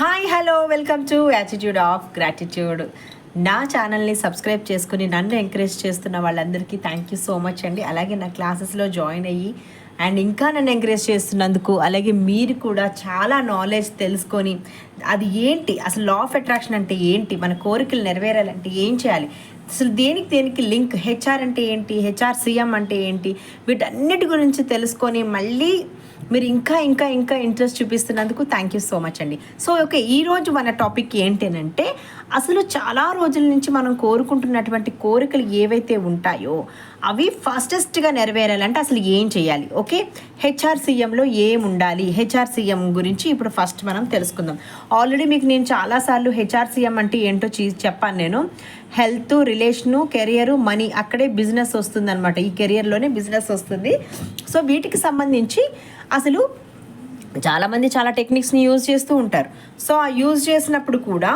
Hi hello welcome to attitude of gratitude నా ఛానల్ని subscribe చేసుకుని నన్ను ఎంకరేజ్ చేస్తున్న వాళ్ళందరికీ థ్యాంక్ యూ సో మచ్ అండి. అలాగే నా క్లాసెస్లో జాయిన్ అయ్యి అండ్ ఇంకా నన్ను ఎంకరేజ్ చేస్తున్నందుకు అలాగే మీరు కూడా చాలా నాలెడ్జ్ తెలుసుకొని అది ఏంటి? అసలు లా ఆఫ్ అట్రాక్షన్ అంటే ఏంటి? మన కోరికలు నెరవేరాలంటే ఏం చేయాలి? అసలు దేనికి దేనికి లింక్ హెచ్ఆర్ అంటే ఏంటి? హెచ్ఆర్ సీఎం అంటే ఏంటి? వీటన్నిటి గురించి తెలుసుకొని మళ్ళీ మీరు ఇంకా ఇంకా ఇంకా ఇంట్రెస్ట్ చూపిస్తున్నందుకు థ్యాంక్ యూ సో మచ్ అండి. సో ఓకే ఈరోజు మన టాపిక్ ఏంటంటే అసలు చాలా రోజుల నుంచి మనం కోరుకుంటున్నటువంటి కోరికలు ఏవైతే ఉంటాయో అవి ఫాస్టెస్ట్గా నెరవేరాలంటే అసలు ఏం చేయాలి? ఓకే హెచ్ఆర్సీఎంలో ఏం ఉండాలి? హెచ్ఆర్సీఎం గురించి ఇప్పుడు ఫస్ట్ మనం తెలుసుకుందాం. ఆల్రెడీ మీకు నేను చాలాసార్లు హెచ్ఆర్సీఎం అంటే ఏంటో చీ చెప్పాను నేను. హెల్త్ రిలేషను కెరియరు మనీ అక్కడే బిజినెస్ వస్తుంది అనమాట ఈ కెరియర్లోనే బిజినెస్ వస్తుంది. సో వీటికి సంబంధించి అసలు చాలామంది చాలా టెక్నిక్స్ని యూజ్ చేస్తూ ఉంటారు. సో ఆ యూజ్ చేసినప్పుడు కూడా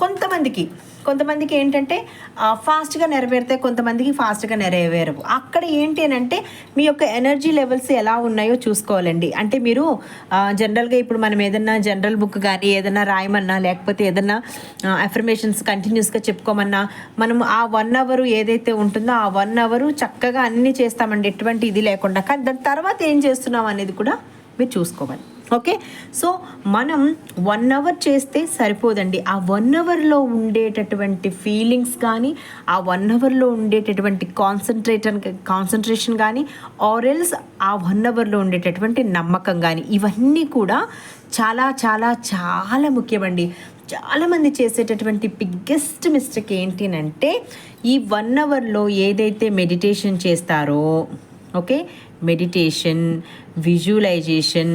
కొంతమందికి. కొంతమందికి ఏంటంటే ఫాస్ట్గా నెరవేరితే కొంతమందికి ఫాస్ట్గా నెరవేరవు. అక్కడ ఏంటి అని అంటే మీ యొక్క ఎనర్జీ లెవెల్స్ ఎలా ఉన్నాయో చూసుకోవాలండి. అంటే మీరు జనరల్గా ఇప్పుడు మనం ఏదన్నా జనరల్ బుక్ కానీ ఏదన్నా రాయమన్నా లేకపోతే ఏదన్నా అఫర్మేషన్స్ కంటిన్యూస్గా చెప్పుకోమన్నా మనం ఆ వన్ అవర్ ఏదైతే ఉంటుందో ఆ వన్ అవర్ చక్కగా అన్నీ చేస్తామండి. ఎటువంటి ఇది లేకుండా. కానీ దాని తర్వాత ఏం చేస్తున్నాం అనేది కూడా మీరు చూసుకోవాలి. ఓకే? సో మనం వన్ అవర్ చేస్తే సరిపోదండి. ఆ వన్ అవర్లో ఉండేటటువంటి ఫీలింగ్స్ కానీ ఆ వన్ అవర్లో ఉండేటటువంటి కాన్సన్ట్రేటర్ కాన్సన్ట్రేషన్ కానీ ఆరెల్స్ ఆ వన్ అవర్లో ఉండేటటువంటి నమ్మకం కానీ ఇవన్నీ కూడా చాలా చాలా చాలా ముఖ్యమండి. చాలామంది చేసేటటువంటి బిగ్గెస్ట్ మిస్టేక్ ఏంటినంటే ఈ వన్ అవర్లో ఏదైతే మెడిటేషన్ చేస్తారో okay? Meditation visualization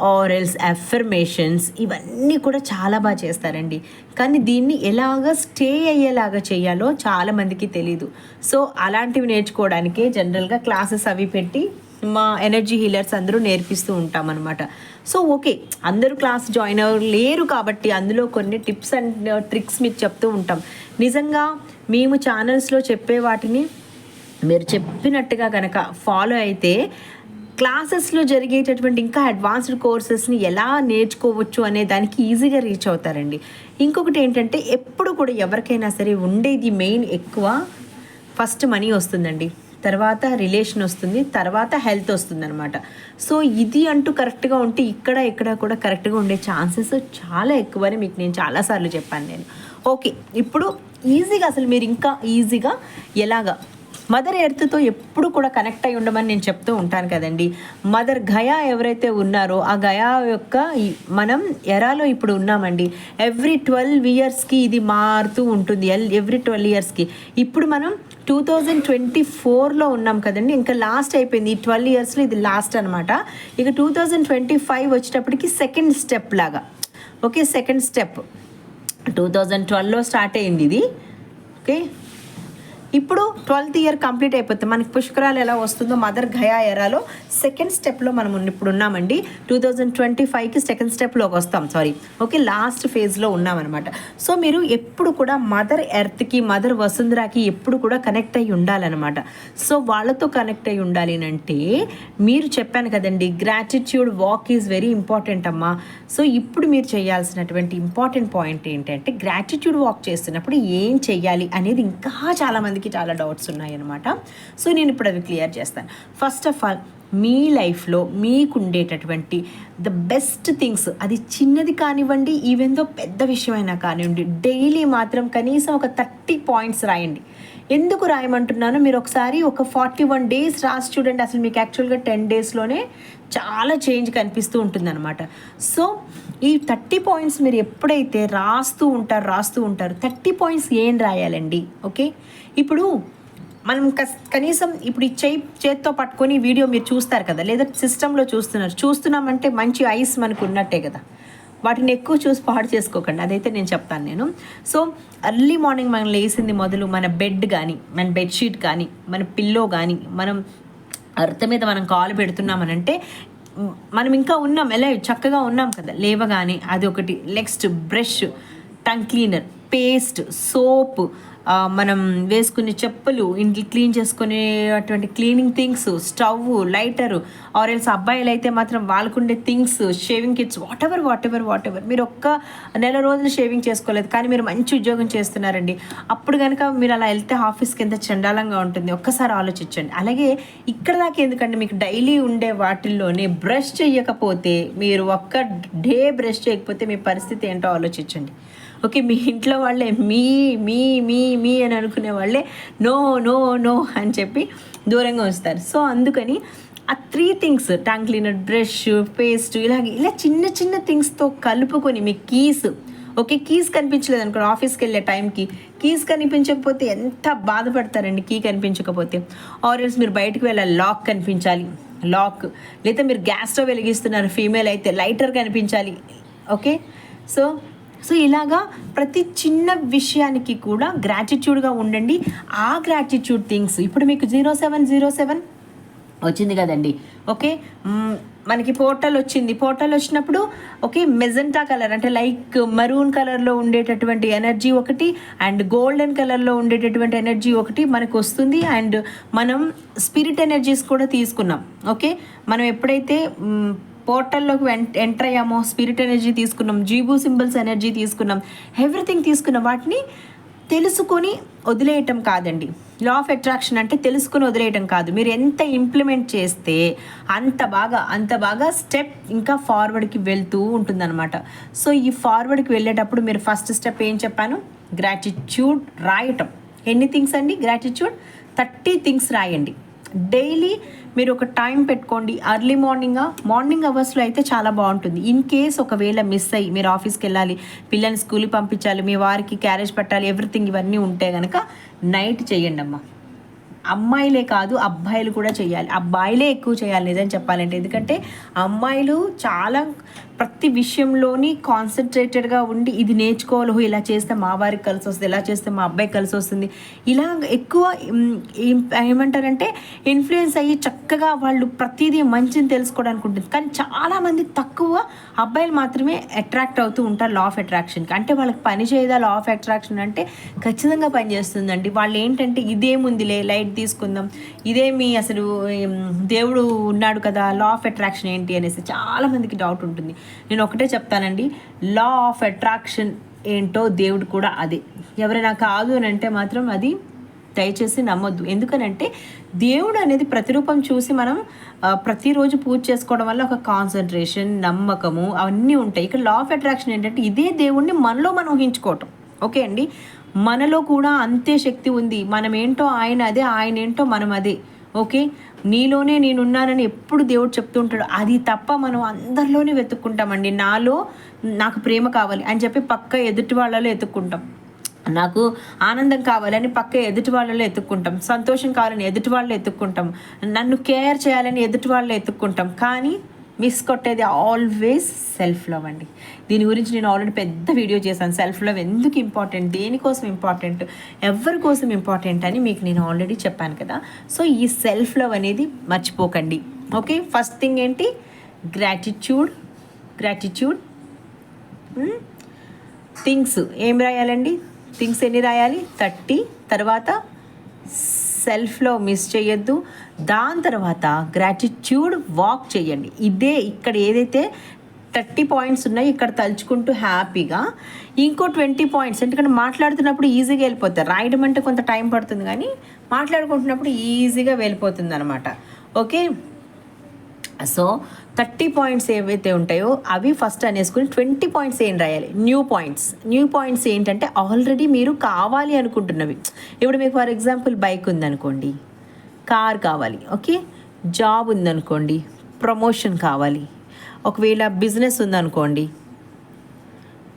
or else affirmations ఇవన్నీ కూడా చాలా బాగా చేస్తారండి. కానీ దీన్ని ఎలాగ స్టే అయ్యేలాగా చేయాలో చాలామందికి తెలీదు. సో అలాంటివి నేర్చుకోవడానికే జనరల్గా క్లాసెస్ అవి పెట్టి మా ఎనర్జీ హీలర్స్ అందరూ నేర్పిస్తూ ఉంటాం అనమాట సో ఓకే అందరూ క్లాస్ జాయిన్ అవ్వరు లేరు కాబట్టి అందులో కొన్ని టిప్స్ అండ్ ట్రిక్స్ మీకు చెప్తూ ఉంటాం. నిజంగా మేము ఛానల్స్లో చెప్పే వాటిని మీరు చెప్పినట్టుగా కనుక ఫాలో అయితే క్లాసెస్లో జరిగేటటువంటి ఇంకా అడ్వాన్స్డ్ కోర్సెస్ని ఎలా నేర్చుకోవచ్చు అనే దానికి ఈజీగా రీచ్ అవుతారండి. ఇంకొకటి ఏంటంటే ఎప్పుడు కూడా ఎవరికైనా సరే ఉండేది మెయిన్ ఎక్కువ ఫస్ట్ మనీ వస్తుందండి. తర్వాత రిలేషన్ వస్తుంది తర్వాత హెల్త్ వస్తుందన్నమాట. సో ఇది అంటూ కరెక్ట్గా ఉంటే ఇక్కడ ఇక్కడ కూడా కరెక్ట్గా ఉండే ఛాన్సెస్ చాలా ఎక్కువని మీకు నేను చాలాసార్లు చెప్పాను నేను. ఓకే ఇప్పుడు ఈజీగా అసలు మీరు ఇంకా ఈజీగా ఎలాగా మదర్ ఎర్త్తో ఎప్పుడు కూడా కనెక్ట్ అయి ఉండమని నేను చెప్తూ ఉంటాను కదండి. మదర్ గయా ఎవరైతే ఉన్నారో ఆ గయా యొక్క మనం ఎరాలో ఇప్పుడు ఉన్నామండి. ఎవ్రీ ట్వెల్వ్ ఇయర్స్కి ఇది మారుతూ ఉంటుంది. ఎల్ ఎవ్రీ ట్వెల్వ్ ఇయర్స్కి. ఇప్పుడు మనం టూ థౌజండ్ ట్వంటీ ఫోర్లో ఉన్నాం కదండి. ఇంకా లాస్ట్ అయిపోయింది. ఈ ట్వెల్వ్ ఇయర్స్లో ఇది లాస్ట్ అనమాట ఇక టూ థౌజండ్ ట్వంటీ ఫైవ్ వచ్చేటప్పటికి సెకండ్ స్టెప్ లాగా. Okay second step. Two thousand ట్వెల్వ్లో start అయింది ఇది. ఓకే? ఇప్పుడు ట్వెల్త్ ఇయర్ కంప్లీట్ అయిపోతుంది మనకి పుష్కరాలు ఎలా వస్తుందో మదర్ గయా ఎరాలో సెకండ్ స్టెప్లో మనం ఇప్పుడు ఉన్నామండి. టూ థౌజండ్ ట్వంటీ ఫైవ్కి సెకండ్ స్టెప్లోకి వస్తాం. సారీ ఓకే లాస్ట్ ఫేజ్లో ఉన్నామన్నమాట. సో మీరు ఎప్పుడు కూడా మదర్ ఎర్త్కి మదర్ వసుంధరాకి ఎప్పుడు కూడా కనెక్ట్ అయ్యి ఉండాలన్నమాట. సో వాళ్ళతో కనెక్ట్ అయ్యి ఉండాలి అంటే మీరు చెప్పాను కదండి gratitude walk is very important అమ్మా. సో ఇప్పుడు మీరు చేయాల్సినటువంటి ఇంపార్టెంట్ పాయింట్ ఏంటంటే గ్రాటిట్యూడ్ వాక్ చేస్తున్నప్పుడు ఏం చెయ్యాలి అనేది ఇంకా చాలా మందికి చాలా డౌట్స్ ఉన్నాయి అనమాట సో నేను ఇప్పుడు అవి క్లియర్ చేస్తాను. ఫస్ట్ ఆఫ్ ఆల్ మీ లైఫ్లో మీకు ఉండేటటువంటి ద బెస్ట్ థింగ్స్ అది చిన్నది కానివ్వండి ఈవెందో పెద్ద విషయమైనా కానివ్వండి డైలీ మాత్రం కనీసం ఒక థర్టీ పాయింట్స్ రాయండి. ఎందుకు రాయమంటున్నానో మీరు ఒకసారి ఒక ఫార్టీ వన్ డేస్ రాసి చూడండి. అసలు మీకు యాక్చువల్గా టెన్ డేస్లోనే చాలా చేంజ్ కనిపిస్తూ ఉంటుందన్నమాట. సో ఈ థర్టీ పాయింట్స్ మీరు ఎప్పుడైతే రాస్తూ ఉంటారు రాస్తూ ఉంటారు థర్టీ పాయింట్స్ ఏం రాయాలండి? ఓకే? ఇప్పుడు మనం కస్- కనీసం ఇప్పుడు ఈ చేయి చేత్తో పట్టుకొని వీడియో మీరు చూస్తారు కదా లేదా సిస్టంలో చూస్తున్నారు. చూస్తున్నామంటే మంచి ఐస్ మనకు ఉన్నట్టే కదా. వాటిని ఎక్కువ చూసి పాడు చేసుకోకండి. అదైతే నేను చెప్తాను నేను. సో అర్లీ మార్నింగ్ మనం లేసింది మొదలు మన బెడ్ కానీ మన బెడ్షీట్ కానీ మన పిల్లో కానీ మనం అర్థ మీద మనం కాలు పెడుతున్నామనంటే మనం ఇంకా ఉన్నాం. ఎలా? చక్కగా ఉన్నాం కదా. లేవగానే అది ఒకటి next brush tongue cleaner paste soap మనం వేసుకునే చెప్పులు ఇంట్లో క్లీన్ చేసుకునేటువంటి cleaning things stove lighter or else అబ్బాయిలు అయితే మాత్రం వాళ్ళకుండే things shaving kits whatever whatever whatever మీరు ఒక్క నెల రోజులు షేవింగ్ చేసుకోలేదు కానీ మీరు మంచి ఉద్యోగం చేస్తున్నారండి. అప్పుడు కనుక మీరు అలా వెళ్తే ఆఫీస్కి ఎంత చండాలంగా ఉంటుంది. ఒక్కసారి ఆలోచించండి. అలాగే ఇక్కడ దాకా ఎందుకంటే మీకు డైలీ ఉండే వాటిల్లోనే బ్రష్ చేయకపోతే మీరు ఒక్క డే బ్రష్ చేయకపోతే మీ పరిస్థితి ఏంటో ఆలోచించండి. ఓకే మీ ఇంట్లో వాళ్ళే మీ మీ మీ మీ అని అనుకునే వాళ్ళే నో నో నో అని చెప్పి దూరంగా వస్తారు. సో అందుకని ఆ three things tongue cleaner brush paste ఇలాగే ఇలా చిన్న చిన్న థింగ్స్తో కలుపుకొని మీ కీస్ ఓకే కీస్ కనిపించలేదు అనుకోండి ఆఫీస్కి వెళ్ళే టైంకి కీస్ కనిపించకపోతే ఎంత బాధపడతారండి కీ కనిపించకపోతే. ఆర్ఎల్స్ మీరు బయటకు వెళ్ళాలి లాక్ కనిపించాలి. లాక్ లేదా మీరు గ్యాస్ స్టవ్ వెలిగిస్తున్నారు ఫీమేల్ అయితే లైటర్ కనిపించాలి. ఓకే? సో సో ఇలాగా ప్రతి చిన్న విషయానికి కూడా గ్రాటిట్యూడ్గా ఉండండి. ఆ గ్రాటిట్యూడ్ థింగ్స్ ఇప్పుడు మీకు జీరో సెవెన్ జీరో సెవెన్ వచ్చింది కదండి. ఓకే? మనకి పోర్టల్ వచ్చింది. పోర్టల్ వచ్చినప్పుడు ఓకే మెజెంటా కలర్ అంటే లైక్ మరూన్ కలర్లో ఉండేటటువంటి ఎనర్జీ ఒకటి అండ్ గోల్డెన్ కలర్లో ఉండేటటువంటి ఎనర్జీ ఒకటి మనకు వస్తుంది. అండ్ మనం స్పిరిట్ ఎనర్జీస్ కూడా తీసుకున్నాం. ఓకే? మనం ఎప్పుడైతే పోర్టల్లోకి ఎంటర్ అయ్యామో స్పిరిట్ ఎనర్జీ తీసుకున్నాం జీబూ సింబల్స్ ఎనర్జీ తీసుకున్నాం ఎవ్రీథింగ్ తీసుకున్న. వాటిని తెలుసుకొని వదిలేయటం కాదండి. లా ఆఫ్ అట్రాక్షన్ అంటే తెలుసుకొని వదిలేయటం కాదు. మీరు ఎంత ఇంప్లిమెంట్ చేస్తే అంత బాగా అంత బాగా స్టెప్ ఇంకా ఫార్వర్డ్కి వెళ్తూ ఉంటుందన్నమాట. సో ఈ ఫార్వర్డ్కి వెళ్ళేటప్పుడు మీరు ఫస్ట్ స్టెప్ ఏం చెప్పాను? గ్రాటిట్యూడ్ రాయటం. ఎన్ని థింగ్స్ అండి? గ్రాటిట్యూడ్? థర్టీ థింగ్స్ రాయండి. డైలీ మీరు ఒక టైం పెట్టుకోండి. అర్లీ మార్నింగ్ మార్నింగ్ అవర్స్లో అయితే చాలా బాగుంటుంది. ఇన్ కేస్ ఒకవేళ మిస్ అయ్యి మీరు ఆఫీస్కి వెళ్ళాలి పిల్లల్ని స్కూల్కి పంపించాలి మీ వారికి క్యారేజ్ పెట్టాలి ఎవ్రీథింగ్ ఇవన్నీ ఉంటే కనుక నైట్ చేయండి అమ్మా అమ్మాయిలే కాదు అబ్బాయిలు కూడా చేయాలి. అబ్బాయిలే ఎక్కువ చేయాలి నిజం చెప్పాలంటే. ఎందుకంటే అమ్మాయిలు చాలా ప్రతి విషయంలోని కాన్సన్ట్రేటెడ్గా ఉండి ఇది నేర్చుకోవాలి ఇలా చేస్తే మా వారికి కలిసి వస్తుంది ఇలా చేస్తే మా అబ్బాయి కలిసి వస్తుంది. ఇలా ఎక్కువ ఏమంటారంటే ఇన్ఫ్లుయెన్స్ అయ్యి చక్కగా వాళ్ళు ప్రతిదీ మంచిని తెలుసుకోవడానికి ఉంటుంది కానీ చాలామంది తక్కువ అబ్బాయిలు మాత్రమే అట్రాక్ట్ అవుతూ ఉంటారు లా ఆఫ్ అట్రాక్షన్కి అంటే వాళ్ళకి పని చేయదా లా ఆఫ్ అట్రాక్షన్ అంటే ఖచ్చితంగా పనిచేస్తుందండి వాళ్ళు ఏంటంటే ఇదేముందిలే లైట్ తీసుకుందాం. ఇదేమి అసలు దేవుడు ఉన్నాడు కదా లా ఆఫ్ అట్రాక్షన్ ఏంటి అనేసి చాలా మందికి డౌట్ ఉంటుంది. నేను ఒకటే చెప్తానండి లా ఆఫ్ అట్రాక్షన్ ఏంటో దేవుడు కూడా అదే. ఎవరైనా కాదు అని అంటే మాత్రం అది దయచేసి నమ్మొద్దు. ఎందుకనంటే దేవుడు అనేది ప్రతిరూపం చూసి మనం ప్రతిరోజు పూజ చేసుకోవడం వల్ల ఒక కాన్సన్ట్రేషన్ నమ్మకము అవన్నీ ఉంటాయి. ఇక్కడ లా ఆఫ్ అట్రాక్షన్ ఏంటంటే ఇదే దేవుణ్ణి మనలో మనం ఊహించుకోవటం. ఓకే అండి? మనలో కూడా అంతే శక్తి ఉంది. మనం ఏంటో ఆయన అదే ఆయన ఏంటో మనం అదే. ఓకే? నీలోనే నేనున్నానని ఎప్పుడు దేవుడు చెప్తూ ఉంటాడు. అది తప్ప మనం అందరిలోనే వెతుక్కుంటామండి నాలో నాకు ప్రేమ కావాలి అని చెప్పి పక్క ఎదుటి వాళ్ళలో ఎత్తుక్కుంటాం. నాకు ఆనందం కావాలని పక్క ఎదుటి వాళ్ళలో ఎత్తుక్కుంటాం. సంతోషం కావాలని ఎదుటి వాళ్ళు ఎత్తుక్కుంటాం. నన్ను కేర్ చేయాలని ఎదుటి వాళ్ళు ఎత్తుక్కుంటాం. కానీ మిస్ కొట్టేది ఆల్వేస్ సెల్ఫ్ లవ్ అండి. దీని గురించి నేను ఆల్రెడీ పెద్ద వీడియో చేశాను. సెల్ఫ్ లవ్ ఎందుకు ఇంపార్టెంట్ దేనికోసం ఇంపార్టెంట్ ఎవరి కోసం ఇంపార్టెంట్ అని మీకు నేను ఆల్రెడీ చెప్పాను కదా. సో ఈ సెల్ఫ్ లవ్ అనేది మర్చిపోకండి. ఓకే ఫస్ట్ థింగ్ ఏంటి? గ్రాటిట్యూడ్ గ్రాటిట్యూడ్ థింగ్స్ ఏం రాయాలండి? థింగ్స్ ఎన్ని రాయాలి? థర్టీ తర్వాత సెల్ఫ్లో మిస్ చేయొద్దు. దాని తర్వాత గ్రాటిట్యూడ్ వాక్ చేయండి. ఇదే ఇక్కడ ఏదైతే థర్టీ పాయింట్స్ ఉన్నాయి ఇక్కడ తలుచుకుంటూ హ్యాపీగా ఇంకో ట్వంటీ పాయింట్స్ ఎందుకంటే మాట్లాడుతున్నప్పుడు ఈజీగా వెళ్ళిపోతారు రాయడం అంటే కొంత టైం పడుతుంది కానీ మాట్లాడుకుంటున్నప్పుడు ఈజీగా వెళ్ళిపోతుంది అనమాట ఓకే? సో థర్టీ పాయింట్స్ ఏవైతే ఉంటాయో అవి ఫస్ట్ అనేసుకుని ట్వంటీ పాయింట్స్ ఏం రాయాలి? New points. న్యూ పాయింట్స్ ఏంటంటే ఆల్రెడీ మీరు కావాలి అనుకుంటున్నవి. ఇప్పుడు మీకు ఫర్ ఎగ్జాంపుల్ బైక్ ఉందనుకోండి. కార్ కావాలి ఓకే? జాబ్ ఉందనుకోండి. ప్రమోషన్ కావాలి. ఒకవేళ బిజినెస్ ఉందనుకోండి.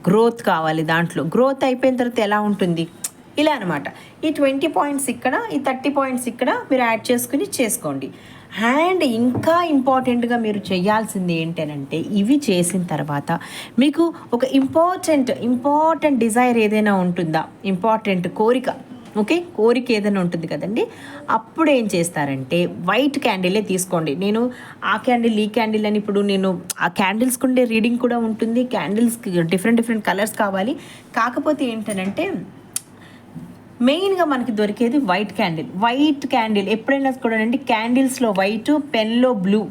గ్రోత్ కావాలి దాంట్లో. గ్రోత్ అయిపోయిన తర్వాత ఎలా ఉంటుంది? ఇలా అనమాట ఈ ట్వంటీ పాయింట్స్ ఇక్కడ ఈ థర్టీ పాయింట్స్ ఇక్కడ మీరు యాడ్ చేసుకుని చేసుకోండి. అండ్ ఇంకా ఇంపార్టెంట్గా మీరు చేయాల్సింది ఏంటనంటే ఇవి చేసిన తర్వాత మీకు ఒక ఇంపార్టెంట్ ఇంపార్టెంట్ డిజైర్ ఏదైనా ఉంటుందా? ఇంపార్టెంట్ కోరిక ఓకే? కోరిక ఏదైనా ఉంటుంది కదండి? అప్పుడు ఏం చేస్తారంటే వైట్ క్యాండిలే తీసుకోండి. నేను ఆ క్యాండిల్ ఈ క్యాండిల్ అని ఇప్పుడు నేను ఆ క్యాండిల్స్కి ఉండే రీడింగ్ కూడా ఉంటుంది. క్యాండిల్స్కి డిఫరెంట్ డిఫరెంట్ కలర్స్ కావాలి. కాకపోతే ఏంటనంటే మెయిన్గా మనకి దొరికేది వైట్ క్యాండిల్. వైట్ క్యాండిల్ ఎప్పుడైనా కూడా క్యాండిల్స్లో వైట్ పెన్లో బ్లూ.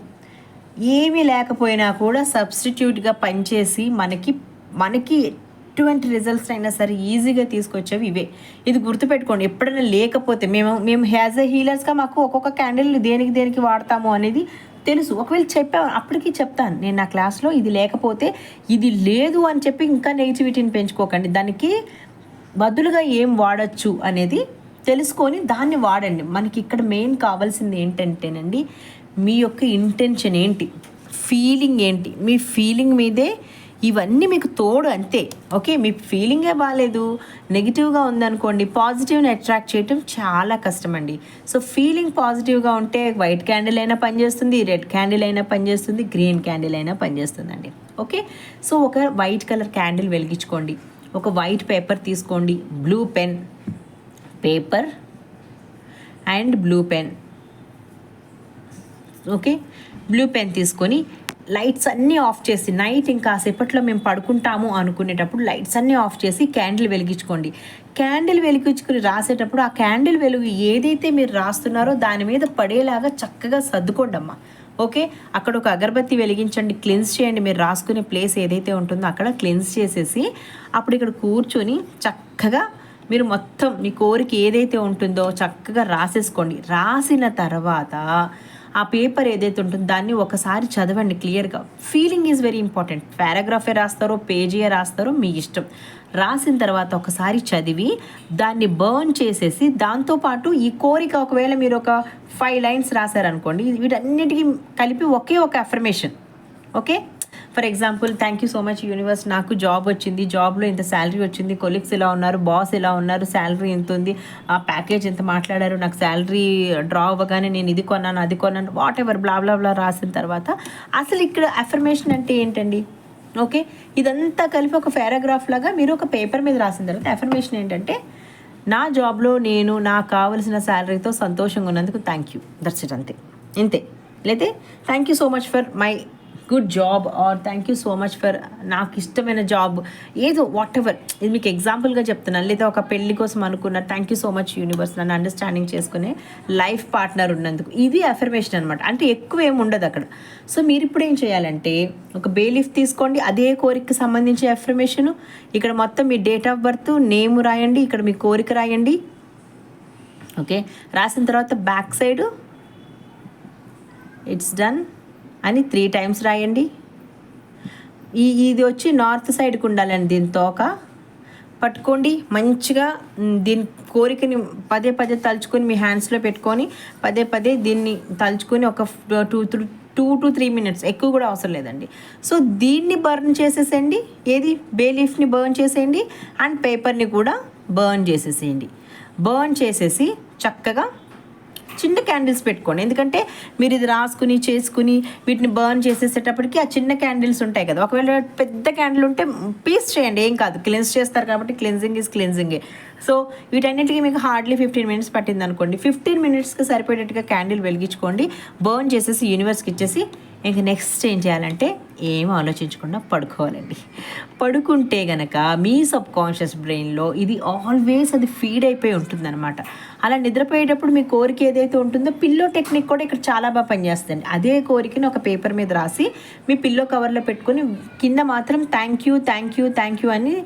ఏమీ లేకపోయినా కూడా సబ్స్టిట్యూట్గా పనిచేసి మనకి మనకి ఎటువంటి రిజల్ట్స్ అయినా సరే ఈజీగా తీసుకొచ్చేవి ఇవే. ఇది గుర్తుపెట్టుకోండి ఎప్పుడైనా లేకపోతే మేము మేము హ్యాజ్ ఎ హీలర్స్గా మాకు ఒక్కొక్క క్యాండిల్ దేనికి దేనికి వాడతాము అనేది తెలుసు. ఒకవేళ చెప్పా అప్పటికి చెప్తాను. నేను నా క్లాస్లో ఇది లేకపోతే ఇది లేదు అని చెప్పి ఇంకా నెగిటివిటీని పెంచుకోకండి. దానికి బదులుగా ఏం వాడచ్చు అనేది తెలుసుకొని దాన్ని వాడండి. మనకి ఇక్కడ మెయిన్ కావాల్సింది ఏంటంటేనండి మీ యొక్క ఇంటెన్షన్ ఏంటి? ఫీలింగ్ ఏంటి? మీ ఫీలింగ్ మీదే ఇవన్నీ మీకు తోడు అంతే. ఓకే మీ ఫీలింగే బాగాలేదు నెగిటివ్గా ఉందనుకోండి పాజిటివ్ని అట్రాక్ట్ చేయటం చాలా కష్టం అండి సో ఫీలింగ్ పాజిటివ్గా ఉంటే వైట్ క్యాండిల్ అయినా పనిచేస్తుంది రెడ్ క్యాండిల్ అయినా పనిచేస్తుంది గ్రీన్ క్యాండిల్ అయినా పనిచేస్తుందండి. ఓకే సో ఒక వైట్ కలర్ క్యాండిల్ వెలిగించుకోండి. ఒక వైట్ పేపర్ తీసుకోండి. Blue pen paper and blue pen okay blue pen తీసుకొని లైట్స్ అన్నీ ఆఫ్ చేసి నైట్ ఇంకా సేపట్లో మేము పడుకుంటాము అనుకునేటప్పుడు లైట్స్ అన్నీ ఆఫ్ చేసి క్యాండిల్ వెలిగించుకోండి. క్యాండిల్ వెలిగించుకుని రాసేటప్పుడు ఆ క్యాండిల్ వెలుగు ఏదైతే మీరు రాస్తున్నారో దాని మీద పడేలాగా చక్కగా సర్దుకోండి అమ్మా ఓకే? అక్కడ ఒక అగరబత్తి వెలిగించండి క్లిన్స్ చేయండి. మీరు రాసుకునే ప్లేస్ ఏదైతే ఉంటుందో అక్కడ క్లిన్స్ చేసేసి అప్పుడు ఇక్కడ కూర్చొని చక్కగా మీరు మొత్తం మీ కోరిక ఏదైతే ఉంటుందో చక్కగా రాసేసుకోండి. రాసిన తర్వాత ఆ పేపర్ ఏదైతే ఉంటుందో దాన్ని ఒకసారి చదవండి క్లియర్గా. ఫీలింగ్ ఈజ్ వెరీ ఇంపార్టెంట్ పారాగ్రాఫే రాస్తారో పేజీయే రాస్తారో మీ ఇష్టం. రాసిన తర్వాత ఒకసారి చదివి దాన్ని బర్న్ చేసేసి దాంతోపాటు ఈ కోరిక ఒకవేళ మీరు ఒక ఫైవ్ లైన్స్ రాశారనుకోండి వీటన్నిటికీ కలిపి ఒకే ఒక affirmation okay for example thank you so much universe నాకు జాబ్ వచ్చింది. జాబ్లో ఇంత శాలరీ వచ్చింది. కొలీగ్స్ ఎలా ఉన్నారు? బాస్ ఎలా ఉన్నారు? శాలరీ ఎంత ఉంది? ఆ ప్యాకేజ్ ఎంత మాట్లాడారు? నాకు శాలరీ డ్రా అవ్వగానే నేను ఇది కొన్నాను అది కొన్నాను వాట్ ఎవర్ బ్లా బ్లా బ్లా రాసిన తర్వాత అసలు ఇక్కడ అఫర్మేషన్ అంటే ఏంటండి? ఓకే ఇదంతా కలిపి ఒక పారాగ్రాఫ్ లాగా మీరు ఒక పేపర్ మీద రాసిన తర్వాత అఫర్మేషన్ ఏంటంటే నా జాబ్లో నేను నాకు కావలసిన శాలరీతో సంతోషంగా ఉన్నందుకు థ్యాంక్ యూ దట్స్ ఇట్ అంతే. ఇంతే. లేతే thank you so much for my good job or thank you so much for నాకు ఇష్టమైన జాబ్ ఏదో వాట్ ఎవర్ ఇది మీకు ఎగ్జాంపుల్గా చెప్తున్నాను. లేదా ఒక పెళ్ళి కోసం అనుకున్న thank you so much universe నన్ను అండర్స్టాండింగ్ చేసుకునే లైఫ్ పార్ట్నర్ ఉన్నందుకు. ఇది అఫర్మేషన్ అనమాట అంటే ఎక్కువ ఏమి ఉండదు అక్కడ. సో మీరు ఇప్పుడు ఏం చేయాలంటే ఒక బేలిఫ్ తీసుకోండి. అదే కోరికకి సంబంధించి అఫర్మేషను ఇక్కడ మొత్తం మీ డేట్ ఆఫ్ బర్త్ నేమ్ రాయండి. ఇక్కడ మీ కోరిక రాయండి. ఓకే రాసిన తర్వాత బ్యాక్ సైడ్ ఇట్స్ డన్ అని త్రీ టైమ్స్ రాయండి. ఈ ఇది వచ్చి నార్త్ సైడ్కి ఉండాలండి దీని తోక. పట్టుకోండి మంచిగా దీని కోరికని పదే పదే తలుచుకొని మీ హ్యాండ్స్లో పెట్టుకొని పదే పదే దీన్ని తలుచుకొని ఒక two three two to three minutes ఎక్కువ కూడా అవసరం లేదండి. సో దీన్ని బర్న్ చేసేసేయండి. ఏది? బే లీఫ్ని బర్న్ చేసేయండి. అండ్ పేపర్ని కూడా బర్న్ చేసేసేయండి. బర్న్ చేసేసి చక్కగా చిన్న క్యాండిల్స్ పెట్టుకోండి. ఎందుకంటే మీరు ఇది రాసుకుని చేసుకుని వీటిని బర్న్ చేసేసేటప్పటికి ఆ చిన్న క్యాండిల్స్ ఉంటాయి కదా. ఒకవేళ పెద్ద క్యాండిల్ ఉంటే పీస్ చేయండి. ఏం కాదు. క్లెన్స్ చేస్తారు కాబట్టి క్లెన్జింగ్ ఈజ్ క్లెన్జింగే సో వీటన్నిటికీ మీకు హార్డ్లీ ఫిఫ్టీన్ మినిట్స్ పట్టింది అనుకోండి. ఫిఫ్టీన్ మినిట్స్కి సరిపోయేటట్టుగా క్యాండిల్ వెలిగించుకోండి. బర్న్ చేసేసి యూనివర్స్కి ఇచ్చేసి ఇంక నెక్స్ట్ ఏం చేయాలంటే ఏం ఆలోచించకుండా పడుకోవాలండి. పడుకుంటే గనక మీ సబ్ కాన్షియస్ బ్రెయిన్లో ఇది ఆల్వేస్ అది ఫీడ్ అయిపోయి ఉంటుందన్నమాట. అలా నిద్రపోయేటప్పుడు మీ కోరిక ఏదైతే ఉంటుందో పిల్లో టెక్నిక్ కూడా ఇక్కడ చాలా బాగా పనిచేస్తుంది అదే కోరికని ఒక పేపర్ మీద రాసి మీ పిల్లో కవర్లో పెట్టుకొని కింద మాత్రం thank you thank you thank you అని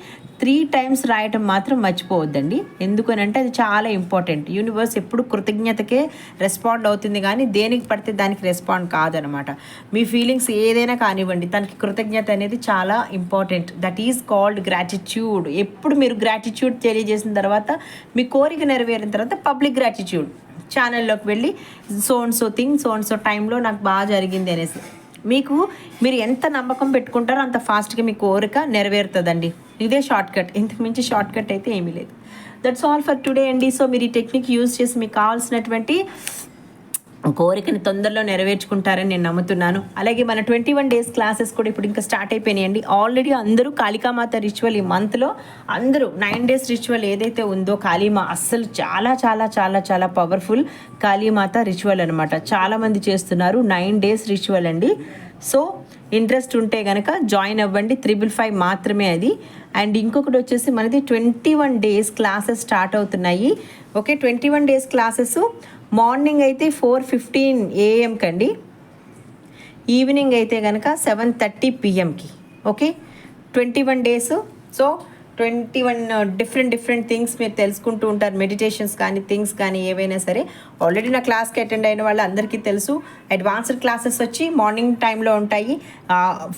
త్రీ టైమ్స్ రాయటం మాత్రం మర్చిపోవద్దండి. ఎందుకనంటే అది చాలా ఇంపార్టెంట్. యూనివర్స్ ఎప్పుడు కృతజ్ఞతకే రెస్పాండ్ అవుతుంది కానీ దేనికి పడితే దానికి రెస్పాండ్ కాదనమాట. మీ ఫీలింగ్స్ ఏదైనా కానివ్వండి దానికి కృతజ్ఞత అనేది చాలా important. That is called gratitude ఎప్పుడు మీరు గ్రాటిట్యూడ్ తెలియజేసిన తర్వాత మీ కోరిక నెరవేరిన తర్వాత పబ్లిక్ గ్రాటిట్యూడ్ ఛానల్లోకి వెళ్ళి so and so thing so and so టైంలో నాకు బాగా జరిగింది అనేసి. మీకు మీరు ఎంత నమ్మకం పెట్టుకుంటారో అంత ఫాస్ట్గా మీ కోరిక నెరవేరుతుందండి. ఇదే షార్ట్ కట్ ఇంతకు మించి షార్ట్ కట్ అయితే ఏమీ లేదు. దట్స్ ఆల్ ఫర్ టుడే అండి. సో మీరు ఈ టెక్నిక్ యూజ్ చేసి మీకు కావాల్సినటువంటి కోరికని తొందరలో నెరవేర్చుకుంటారని నేను నమ్ముతున్నాను. అలాగే మన ట్వంటీ వన్ డేస్ క్లాసెస్ కూడా ఇప్పుడు ఇంకా స్టార్ట్ అయిపోయినాయండి. ఆల్రెడీ అందరూ కాళికామాత రిచువల్ ఈ మంత్లో అందరూ నైన్ డేస్ రిచువల్ ఏదైతే ఉందో కాళీమా అస్సలు చాలా చాలా చాలా చాలా పవర్ఫుల్ కాళీమాత రిచువల్ అనమాట చాలామంది చేస్తున్నారు నైన్ డేస్ రిచువల్ అండి. సో ఇంట్రెస్ట్ ఉంటే కనుక జాయిన్ అవ్వండి. త్రిబుల్ ఫైవ్ మాత్రమే అది. అండ్ ఇంకొకటి వచ్చేసి మనది twenty one days classes start అవుతున్నాయి. Okay twenty one days classes morning అయితే ఫోర్ ఫిఫ్టీన్ ఏఎంకి అండి ఈవినింగ్ అయితే కనుక seven thirty పిఎంకి. Okay? Twenty one days. So twenty one different different things మీరు తెలుసుకుంటూ ఉంటారు. మెడిటేషన్స్ కానీ థింగ్స్ కానీ ఏవైనా సరే. ఆల్రెడీ నా క్లాస్కి అటెండ్ అయిన వాళ్ళు అందరికీ తెలుసు. అడ్వాన్స్డ్ క్లాసెస్ వచ్చి మార్నింగ్ టైంలో ఉంటాయి.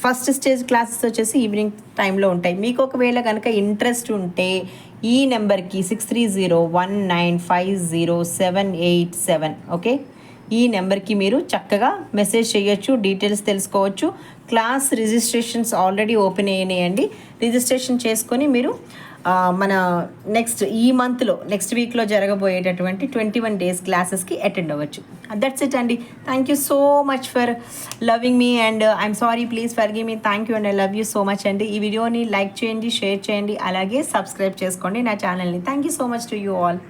ఫస్ట్ స్టేజ్ క్లాసెస్ వచ్చేసి ఈవినింగ్ టైంలో ఉంటాయి. మీకు ఒకవేళ కనుక ఇంట్రెస్ట్ ఉంటే ఈ నెంబర్కి six three zero one nine five zero seven eight seven okay? ఈ నెంబర్కి మీరు చక్కగా మెసేజ్ చేయొచ్చు డీటెయిల్స్ తెలుసుకోవచ్చు. క్లాస్ రిజిస్ట్రేషన్స్ ఆల్రెడీ ఓపెన్ అయినాయండి. రిజిస్ట్రేషన్ చేసుకొని మీరు మన నెక్స్ట్ ఈ మంత్లో నెక్స్ట్ వీక్లో జరగబోయేటటువంటి ట్వంటీ వన్ డేస్ క్లాసెస్కి అటెండ్ అవ్వచ్చు. దట్స్ ఇట్ అండి. Thank you so much for loving me and I'm sorry please for me thank you and I love you so much అండి. ఈ వీడియోని లైక్ చేయండి షేర్ చేయండి అలాగే సబ్స్క్రైబ్ చేసుకోండి నా ఛానల్ని thank you so much to you all